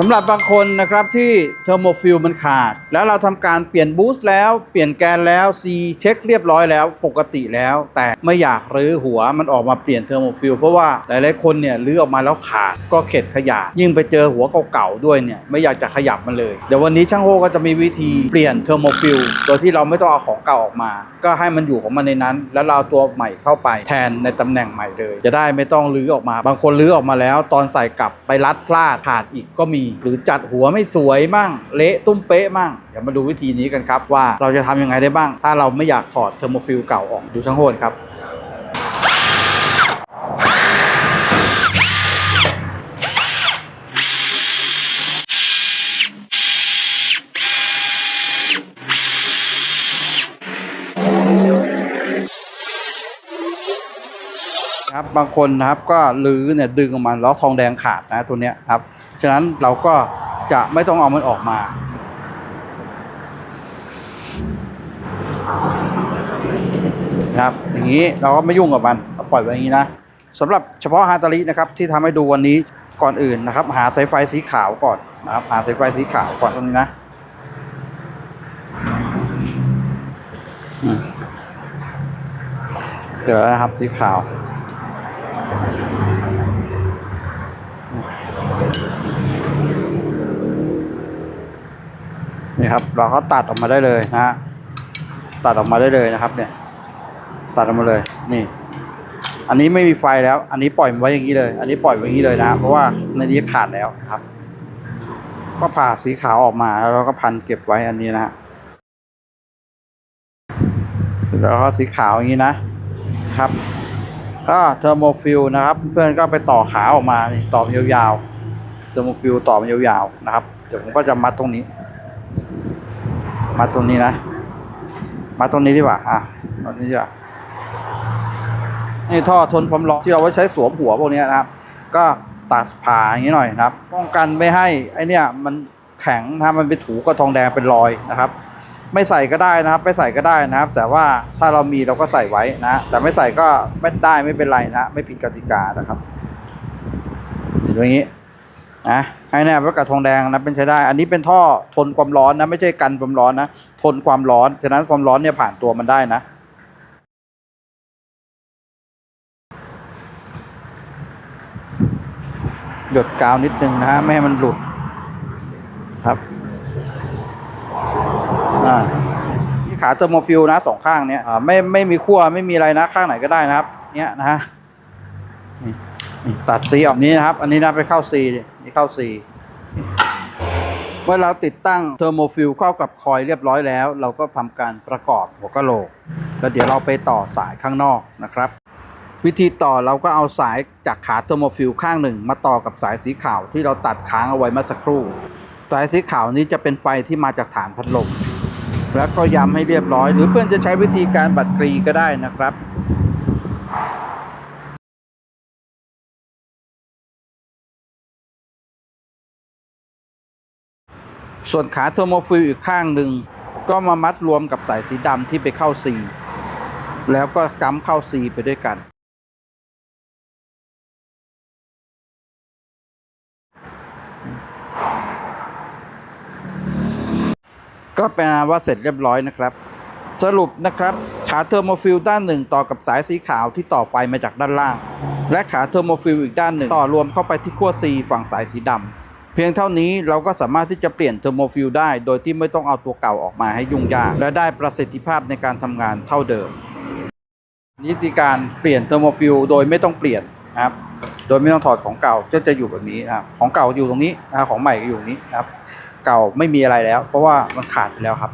สำหรับบางคนนะครับที่เทอร์โมฟิลมันขาด แล้วเราทำการเปลี่ยนบูสต์แล้วเปลี่ยนแกนแล้วซีเช็คเรียบร้อยแล้วปกติแล้ว แต่ไม่อยากรื้อหัวมันออกมาเปลี่ยนเทอร์โมฟิลเพราะว่าหลายๆคนเนี่ยรื้อออกมาแล้วขาดก็เข็ดขยะ ยิ่งไปเจอหัวเก่าๆด้วยเนี่ยไม่อยากจะขยับมันเลย เดี๋ยววันนี้ช่างโฮก็จะมีวิธีเปลี่ยนเทอร์โมฟิลโดยที่เราไม่ต้องเอาของเก่าออกมา ก็ให้มันอยู่ของมันในนั้น แล้วเราตัวใหม่เข้าไปแทนในตำแหน่งใหม่เลย จะได้ไม่ต้องรื้อออกมา บางคนรื้อออกมาแล้ว ตอนใส่กลับไปรัดพลาดขาดอีกก็มีหรือจัดหัวไม่สวยมั่งเละตุ้มเป๊ะมั่งเดี๋ยวมาดูวิธีนี้กันครับว่าเราจะทำยังไงได้บ้าง ถ้าเราไม่อยากถอดเทอร์โมฟิลเก่าออกดูช่างโหดครับ ครับบางคนนะครับก็ลื้อเนี่ยดึงออกมาแล้วทองแดงขาดนะตัวเนี้ยครับฉะนั้นเราก็จะไม่ต้องเอามันออกมานะครับอย่างนี้เราก็ไม่ยุ่งกับมันเราปล่อยไว้อย่างนี้นะสำหรับเฉพาะฮาตารินะครับที่ทำให้ดูวันนี้ก่อนอื่นนะครับ หาสายไฟสีขาวก่อนนะครับหาสายไฟสีขาวก่อนตรงนี้นะเดี๋ยวนะครับสีขาว นี่ครับ เราก็ตัดออกมาได้เลยนะฮะตัดออกมาได้เลยนะครับ เนี่ย ตัดออกมาเลย นี่ อันนี้ไม่มีไฟแล้ว อันนี้ปล่อยมันไว้อย่างนี้เลย อันนี้ปล่อยไว้อย่างนี้เลยนะเพราะว่าในนี้ขาดแล้วครับ ก็ผ่าสีขาวออกมาแล้วเราก็พันเก็บไว้อันนี้นะฮะเสร็จแล้วก็สีขาวอย่างนี้นะครับก็เทอร์โมฟิลนะครับ เพื่อนก็ไปต่อขาออกมาต่อยาวๆเทอร์โมฟิลต่อยาวๆนะครับเดี๋ยวผมก็จะมัดตรงนี้ มัดตรงนี้นะมัดตรงนี้ดีกว่า อะตรงนี้ดีกว่านี่ท่อทนความร้อนที่เราไว้ใช้สวมหัวพวกนี้นะครับ ก็ตัดผ่าอย่างนี้หน่อยนะครับ ป้องกันไม่ให้ไอเนี้ยมันแข็งนะครับมันไปถูกับทองแดงเป็นรอยนะครับ ไม่ใส่ก็ได้นะครับ ไม่ใส่ก็ได้นะครับ แต่ว่าถ้าเรามีเราก็ใส่ไว้นะ แต่ไม่ใส่ก็ไม่ได้ไม่เป็นไรนะ ไม่ผิดกติกานะครับดไว้อย่างนี้ นะให้แน่ว่ากับทองแดงนะเป็นใช้ได้ อันนี้เป็นท่อทนความร้อนนะไม่ใช่กันความร้อนนะทนความร้อนฉะนั้นความร้อนเนี่ยผ่านตัวมันได้นะหยดกาวนิดนึงนะฮะไม่ให้มันหลุดครับอ่านี่ขาเทอร์โมฟิลนะสองข้างเนี้ยอ่าไม่ไม่มีขั้วไม่มีอะไรนะข้างไหนก็ได้นะครับ เนี้ยนะฮะนี่ ตัดซีออกนี้นะครับ อันนี้นะไปเข้าซีนี่เข้าซีเมื่อเราติดตั้งเทอร์โมฟิลเข้ากับคอยเรียบร้อยแล้ว เราก็ทำการประกอบหัวกะโหลก แล้วเดี๋ยวเราไปต่อสายข้างนอกนะครับ วิธีต่อเราก็เอาสายจากขาเทอร์โมฟิลข้างหนึ่ง มาต่อกับสายสีขาวที่เราตัดค้างเอาไว้เมื่อสักครู่ สายสีขาวนี้จะเป็นไฟที่มาจากฐานพัดลมแล้วก็ย้ำให้เรียบร้อย หรือเพื่อนจะใช้วิธีการบัดกรีก็ได้นะครับ ส่วนขาเทอร์โมฟิลอีกข้างหนึ่ง ก็มามัดรวมกับสายสีดำที่ไปเข้าซีแล้วก็กำเข้าซีไปด้วยกัน ก็เป็นว่าเสร็จเรียบร้อยนะครับ สรุปนะครับ ขาเทอร์โมฟิลด้านหนึ่งต่อกับสายสีขาวที่ต่อไฟมาจากด้านล่าง และขาเทอร์โมฟิลอีกด้านหนึ่งต่อรวมเข้าไปที่ขั้ว C ฝั่งสายสีดำ พียงเท่านี้เราก็สามารถที่จะเปลี่ยนเทอร์โมฟิลได้ โดยที่ไม่ต้องเอาตัวเก่าออกมาให้ยุ่งยาก และได้ประสิทธิภาพในการทำงานเท่าเดิมนิติการเปลี่ยนเทอร์โมฟิลโดยไม่ต้องเปลี่ยนนะครับ โดยไม่ต้องถอดของเก่าก็จะอยู่แบบนี้นะครับของเก่าอยู่ตรงนี้นะของใหม่ก็อยู่ตรงนี้นะครับ เก่าไม่มีอะไรแล้ว เพราะว่ามันขาดไปแล้วครับ